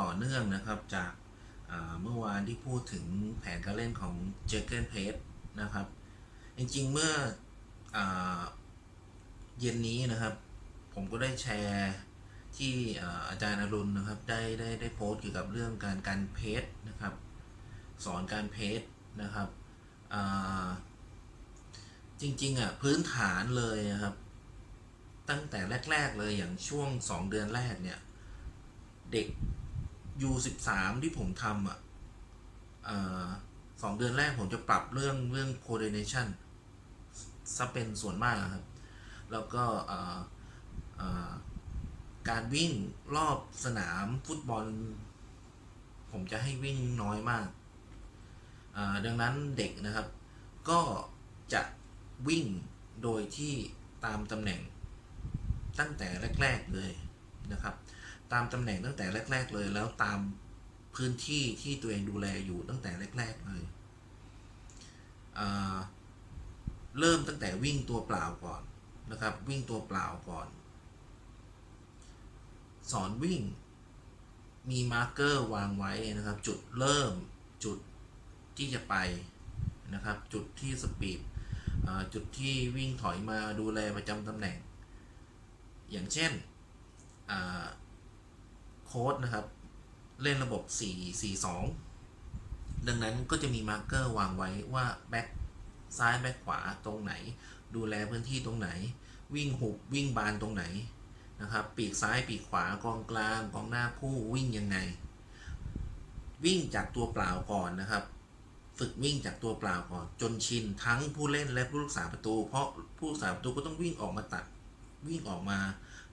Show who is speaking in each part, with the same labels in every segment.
Speaker 1: ต่อเนื่องนะครับจากเมื่อวานที่พูดถึงแผนการเล่นของเจเกนเพสนะครับ จริงๆเมื่ออเย็นนี้นะครับ ผมก็ได้แชร์ที่อาจารย์อรุณนะครับได้ได้ได้โพสต์เกี่ยวกับเรื่องการการเพสนะครับ สอนการเพสนะครับจริงๆอะพื้นฐานเลยนะครับ ตั้งแต่แรก ๆเลยอย่างช่วง 2 เดือนแรกเนี่ย เด็ก U13 ที่ผมทำอะสองเดือนแรกผมจะปรับเรื่องเรื่อง coordination ซะเป็นส่วนมากครับ แล้วก็การวิ่งรอบสนามฟุตบอล ผมจะให้วิ่งน้อยมาก ดังนั้นเด็กนะครับ ก็จะวิ่งโดยที่ตามตำแหน่งตั้งแต่แรก ๆ เลยนะครับ ตามตำแหน่งตั้งแต่แรก ๆ เลย แล้วตามพื้นที่ที่ตัวเองดูแลอยู่ตั้งแต่แรก ๆ เลยอ่าเริ่มตั้งแต่วิ่งตัวเปล่าก่อนนะครับ วิ่งตัวเปล่าก่อน สอนวิ่งมีมาร์กเกอร์วางไว้นะครับ จุดเริ่มจุดที่จะไปนะครับ จุดที่สปีดจุดที่วิ่งถอยมาดูแลประจำตำแหน่ง อย่างเช่นอ่า ค้ดนะครับ เล่นระบบ 4 4 2 ดังนั้นก็จะมีมาร์กเกอร์วางไว้ว่าแบ็คซ้ายแบ็คขวาตรงไหน ดูแลพื้นที่ตรงไหน วิ่งหุบวิ่งบานตรงไหนนะครับ ปีกซ้ายปีกขวากองกลางกองหน้าคู่วิ่งยังไง วิ่งจากตัวเปล่าก่อนนะครับ ฝึกวิ่งจากตัวเปล่าก่อน จนชินทั้งผู้เล่นและผู้รักษาประตู เพราะผู้รักษาประตูก็ต้องวิ่งออกมาตัดวิ่งออกมา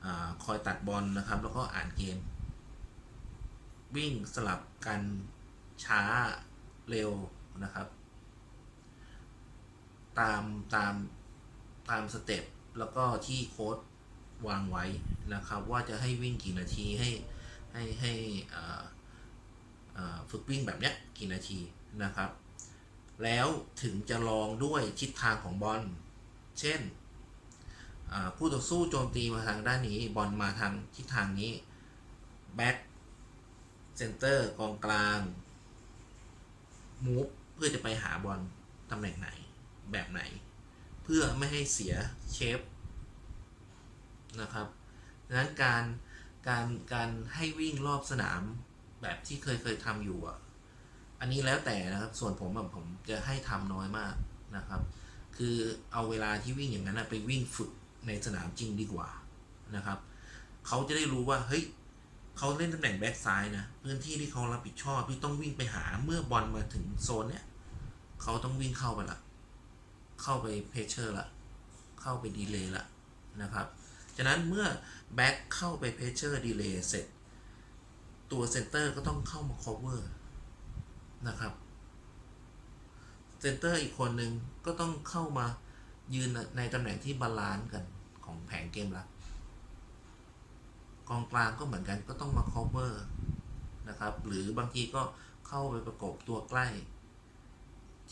Speaker 1: อาคอยตัดบอลนะครับ แล้วก็อ่านเกม วิ่งสลับกันช้าเร็วนะครับ ตามตามตามสเต็ปแล้วก็ที่โค้ดวางไว้นะครับ ว่าจะให้วิ่งกี่นาทีให้ให้ให้ฝึกวิ่งแบบเนี้ยกี่นาทีนะครับ แล้วถึงจะลองด้วยทิศทางของบอลเช่นผู้ต่อสู้โจมตีมาทางด้านนี้บอลมาทางทิศทางนี้แบ็ค เซนเตอร์กองกลางมูฟเพื่อจะไปหาบอลตำแหน่งไหนแบบไหน เพื่อไม่ให้เสียเชฟนะครับดังนั้นการการการให้วิ่งรอบสนามแบบที่เคยเคยทำอยู่อะอันนี้แล้วแต่นะครับส่วนผมอะผมจะให้ทำน้อยมากนะครับ คือเอาเวลาที่วิ่งอย่างนั้นไปวิ่งฝึกในสนามจริงดีกว่านะครับเขาจะได้รู้ว่าเฮ้ย เขาเล่นตำแหน่งแบ็กซ้ายนะ พื้นที่ที่เขารับผิดชอบที่ต้องวิ่งไปหาเมื่อบอลมาถึงโซนเนี้ยเขาต้องวิ่งเข้าไปละ เข้าไปเพชเชอร์ละ เข้าไปดีเลย์ละนะครับ ฉะนั้นเมื่อแบ็กเข้าไปเพชเชอร์ดีเลย์เสร็จ ตัวเซนเตอร์ก็ต้องเข้ามา cover นะครับเซนเตอร์อีกคนหนึ่งก็ต้องเข้ามายืนในตำแหน่งที่บาลานซ์กันของแผงเกมรับ องกลางก็เหมือนกันก็ต้องมา cover นะครับ หรือบางทีก็เข้าไปประกบตัวใกล้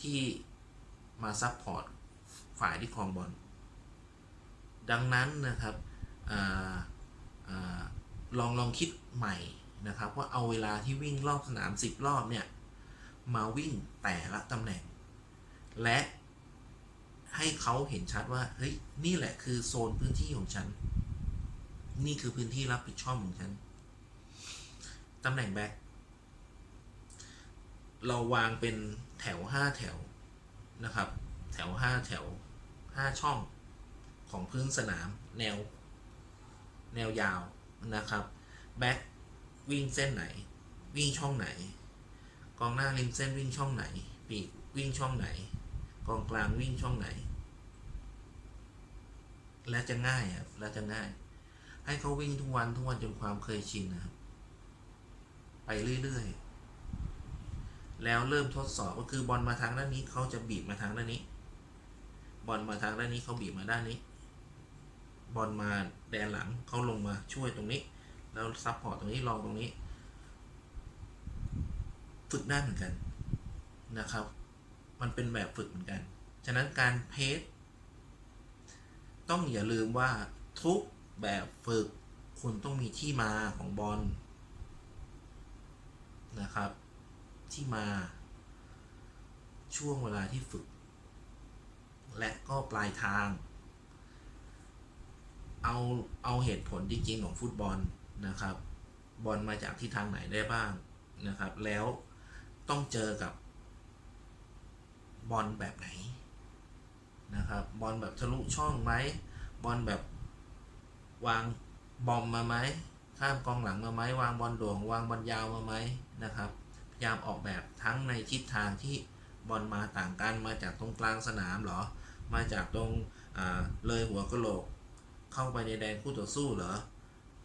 Speaker 1: ที่มาซับพอร์ตฝ่ายที่ครองบอล ดังนั้นนะครับออลองลองคิดใหม่นะครับ ว่าเอาเวลาที่วิ่งรอบสนาม 10 รอบเนี่ย มาวิ่งแต่ละตำแหน่ง และให้เขาเห็นชัดว่า เฮ้ย นี่แหละคือโซนพื้นที่ของฉัน นี่คือพื้นที่รับผิดชอบของฉันตำแหน่งแบ็คเราวางเป็นแถวห้าแถวนะครับ แถวห้าแถวห้าช่องของพื้นสนามแนว แนวยาวนะครับแบ็ควิ่งเส้นไหน วิ่งช่องไหน กองหน้าริมเส้นวิ่งช่องไหน ปีกวิ่งช่องไหน กองกลางวิ่งช่องไหน และจะง่ายครับและจะง่าย ให้เขาวิ่งทุกวันทุกวันจนความเคยชินนะครับ ไปเรื่อยๆ แล้วเริ่มทดสอบก็คือบอลมาทางด้านนี้เขาจะบีบมาทางด้านนี้ บอลมาทางด้านนี้เขาบีบมาด้านนี้ บอลมาแดนหลังเขาลงมาช่วยตรงนี้ แล้วซับพอร์ตตรงนี้รองตรงนี้ ฝึกได้เหมือนกันนะครับ มันเป็นแบบฝึกเหมือนกัน ฉะนั้นการเพจต้องอย่าลืมว่าทุก แบบฝึกคุณต้องมีที่มาของบอลนะครับ ที่มา ช่วงเวลาที่ฝึก และก็ปลายทาง เอาเอาเหตุผลจริงๆของฟุตบอลนะครับ บอลมาจากที่ทางไหนได้บ้างนะครับ แล้วต้องเจอกับบอลแบบไหนนะครับบอลแบบทะลุช่องไหมบอลแบบ วางบอมมาไหมข้ามกองหลังมาไหมวางบอลโด่งวางบอลยาวมาไหมนะครับพยายามออกแบบทั้งในทิศทางที่บอลมาต่างกันมาจากตรงกลางสนามเหรอ มาจากตรงเลยหัวกระโหลก เข้าไปในแดนคู่ต่อสู้เหรอ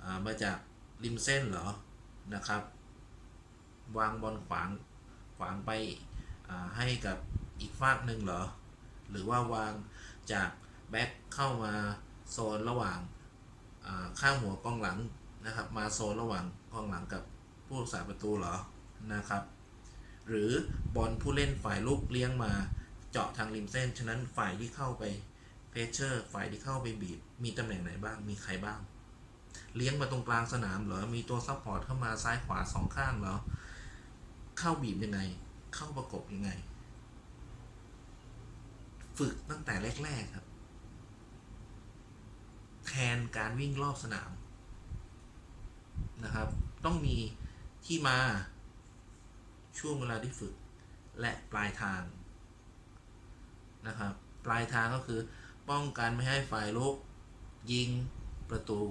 Speaker 1: อมาจากริมเส้นเหรอนะครับ วางบอลขวางขวางไปให้กับอีกฝากหนึ่งเหรอ หรือว่าวางจากแบ็คเข้ามาโซนระหว่าง ข้างหัวกองหลังนะครับ มาโซนระหว่างกองหลังกับผู้รักษาประตูเหรอนะครับ หรือบอลผู้เล่นฝ่ายลุกเลี้ยงมาเจาะทางริมเส้น ฉะนั้นฝ่ายที่เข้าไปเพชเชอร์ฝ่ายที่เข้าไปบีบ มีตำแหน่งไหนบ้าง มีใครบ้าง เลี้ยงมาตรงกลางสนามเหรอ มีตัวซัพพอร์ตเข้ามาซ้ายขวาสองข้างเหรอ เข้าบีบยังไง เข้าประกบยังไง ฝึกตั้งแต่แรกๆครับ แทนการวิ่งรอบสนามนะครับ ต้องมีที่มาช่วงเวลาที่ฝึกและปลายทางนะครับ ปลายทางก็คือป้องกันไม่ให้ฝ่ายลุกยิงประตู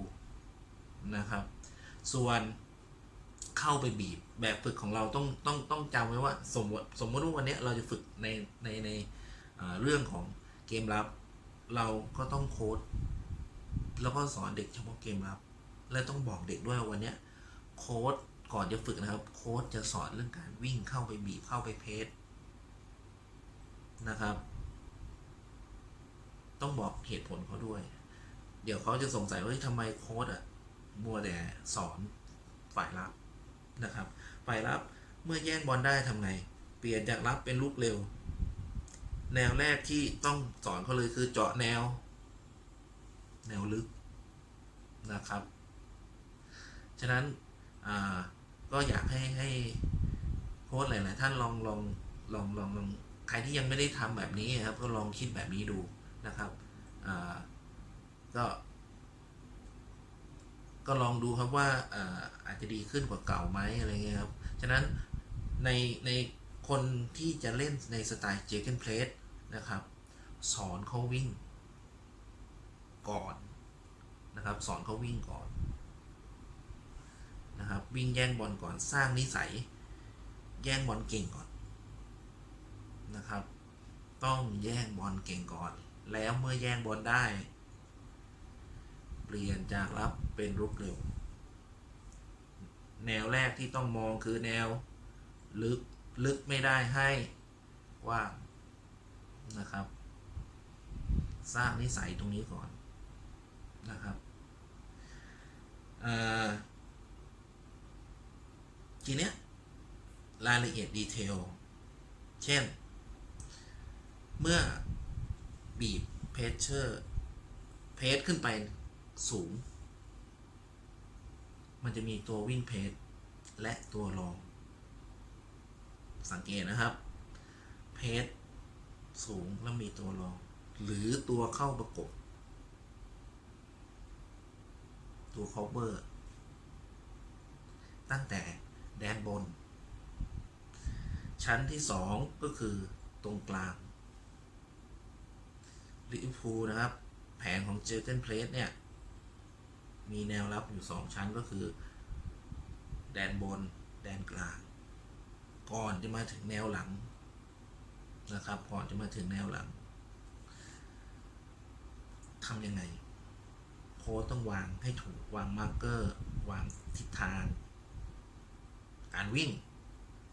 Speaker 1: นะครับ ส่วนเข้าไปบีบแบบฝึกของเราต้องต้องต้องจำไว้ว่าสมมติสมมติว่าวันนี้เราจะฝึกในในในเรื่องของเกมรับ เราก็ต้องโค้ด แล้วก็สอนเด็กเฉพาะเกมรับ และต้องบอกเด็กด้วยว่าวันเนี้ยโค้ดก่อนจะฝึกนะครับ โค้ดจะสอนเรื่องการวิ่งเข้าไปบีบเข้าไปเพสนะครับ ต้องบอกเหตุผลเขาด้วย เดี๋ยวเขาจะสงสัยว่าทำไมโค้ดอะมัวแต่สอนฝ่ายรับนะครับ ฝ่ายรับเมื่อแย่งบอลได้ทำไง เปลี่ยนจากรับเป็นลูกเร็ว แนวแรกที่ต้องสอนเขาเลยคือเจาะแนว แนวลึกนะครับ ฉะนั้นก็อยากให้ให้โค้ชหลายๆท่านลองลองลองลองลองใครที่ยังไม่ได้ทำแบบนี้ครับก็ลองคิดแบบนี้ดูนะครับก็ก็ลองดูครับว่าอ่าอาจจะดีขึ้นกว่าเก่าไหมอะไรเงี้ยครับ ฉะนั้นในในคนที่จะเล่นในสไตล์เจเกนเพลสนะครับ สอนเขาวิ่ง ก่อนนะครับ สอนเขาวิ่งก่อนนะครับ วิ่งแย่งบอลก่อนสร้างนิสัย แย่งบอลเก่งก่อนนะครับ ต้องแย่งบอลเก่งก่อน แล้วเมื่อแย่งบอลได้ เปลี่ยนจากรับเป็นรุกเร็ว แนวแรกที่ต้องมองคือแนวลึกลึกไม่ได้ให้ว่างนะครับ สร้างนิสัยตรงนี้ก่อนนะครับอ่า ทีเนี้ยรายละเอียดดีเทล เช่น เมื่อบีบเพชเชอร์เพสขึ้นไปสูง มันจะมีตัววิ่งเพสและตัวรอง สังเกตนะครับ เพสสูงแล้วมีตัวรอง หรือตัวเข้าประกบ ตัว cover ตั้งแต่ แดนบน ชั้นที่สองก็คือตรงกลางลิเวอร์พูลนะครับ แผนของเจอเกนเพลสเนี่ย มีแนวรับอยู่สองชั้นก็คือ แดนบน แดนกลาง ก่อนจะมาถึงแนวหลังนะครับ ก่อนจะมาถึงแนวหลังทำยังไง โค้ชต้องวางให้ถูกวางมาร์กเกอร์ วางทิศทาง การวิ่ง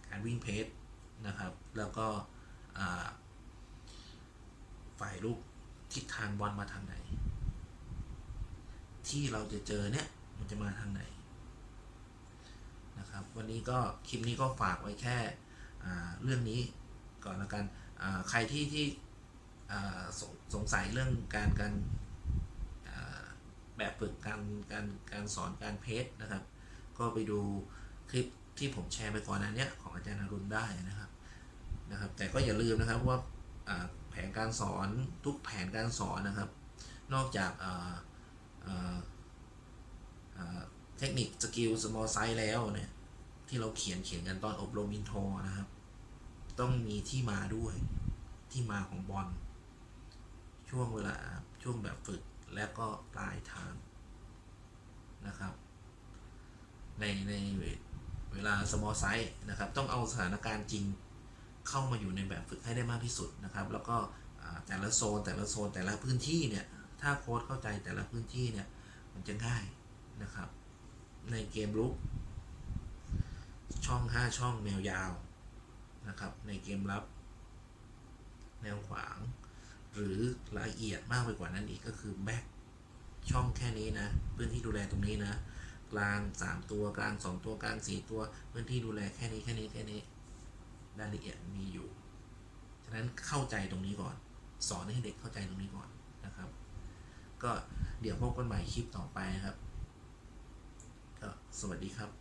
Speaker 1: การวิ่งเพจนะครับ แล้วก็ฝ่ายลูกทิศทางบอลมาทางไหน ที่เราจะเจอเนี่ยมันจะมาทางไหนนะครับ วันนี้ก็คลิปนี้ก็ฝากไว้แค่เรื่องนี้ก่อนละกันใครที่ที่สงสงสัยเรื่องการการแบบฝึกการการการสอนการเพจนะครับ ก็ไปดูคลิป ที่ผมแชร์ไปก่อนหน้าเนี้ยของอาจารย์อรุณได้นะครับนะครับ แต่ก็อย่าลืมนะครับว่าแผนการสอนทุกแผนการสอนนะครับ นอกจากเทคนิคสกิล small size แล้วเนี่ยที่เราเขียนเขียนกันตอนอบรมอินโทรนะครับ ต้องมีที่มาด้วยที่มาของบอลช่วงเวลาช่วงแบบฝึกและก็ปลายทางนะครับ ในใน เวลา small size นะครับ ต้องเอาสถานการณ์จริงเข้ามาอยู่ในแบบฝึกให้ได้มากที่สุดนะครับ แล้วก็แต่ละโซนแต่ละโซนแต่ละพื้นที่เนี่ย ถ้าโค้ดเข้าใจแต่ละพื้นที่เนี่ย มันจะง่ายนะครับ ในเกมลุกช่อง 5 ช่องแนวยาวนะครับ ในเกมรับ แนวขวาง หรือละเอียดมากไปกว่านั้นอีกก็คือแบ็คช่องแค่นี้นะ พื้นที่ดูแลตรงนี้นะ กลาง 3 ตัวกลาง 2 ตัวกลาง 4 ตัวพื้นที่ดูแลแค่นี้แค่นี้แค่นี้รายละเอียดมีอยู่ ฉะนั้นเข้าใจตรงนี้ก่อน สอนให้เด็กเข้าใจตรงนี้ก่อนนะครับ ก็เดี๋ยวพบกันใหม่คลิปต่อไปนะครับ ก็สวัสดีครับ